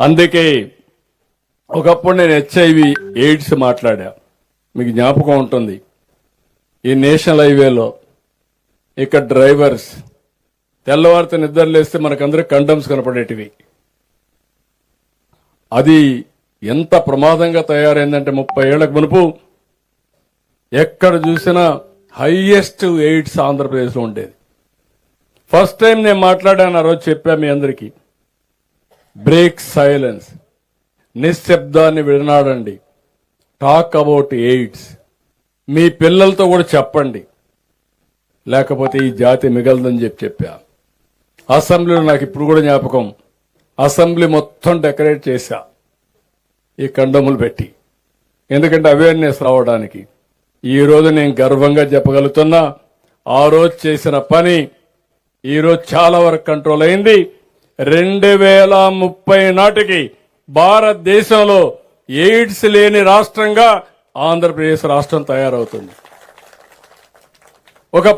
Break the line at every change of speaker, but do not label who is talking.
అందుకే ఒకప్పుడు నేను హెచ్ఐవి ఎయిడ్స్ మాట్లాడా. మీకు జ్ఞాపకం ఉంటుంది. ఈ నేషనల్ హైవేలో ఇక్కడ డ్రైవర్స్ తెల్లవారితో నిద్రలేస్తే మనకందరూ కండమ్స్ కనపడేటివి. అది ఎంత ప్రమాదంగా తయారైందంటే ముప్పై ఏళ్ళకు మునుపు ఎక్కడ చూసినా హైయెస్ట్ ఎయిడ్స్ ఆంధ్రప్రదేశ్లో ఉండేది. ఫస్ట్ టైం నేను మాట్లాడాను ఆ రోజు చెప్పా మీ అందరికీ. బ్రేక్ సైలెన్స్ నిశ్శబ్దాన్ని విడనాడండి. టాక్ అబౌట్ ఎయిడ్స్ మీ పిల్లలతో కూడా చెప్పండి. లేకపోతే ఈ జాతి మిగలదని చెప్పి చెప్పా. అసెంబ్లీలో నాకు ఇప్పుడు కూడా జ్ఞాపకం. అసెంబ్లీ మొత్తం డెకరేట్ చేశా. ఈ కండములు పెట్టి. ఎందుకంటే అవేర్నెస్ రావడానికి. ఈ రోజు నేను గర్వంగా చెప్పగలుగుతున్నా ఆ రోజు చేసిన పని ఈ రోజు చాలా వరకు కంట్రోల్ అయింది. రెండు వేల ముప్పై నాటికి భారతదేశంలో ఎయిడ్స్ లేని రాష్ట్రంగా ఆంధ్రప్రదేశ్ రాష్ట్రం తయారవుతుంది. ఒక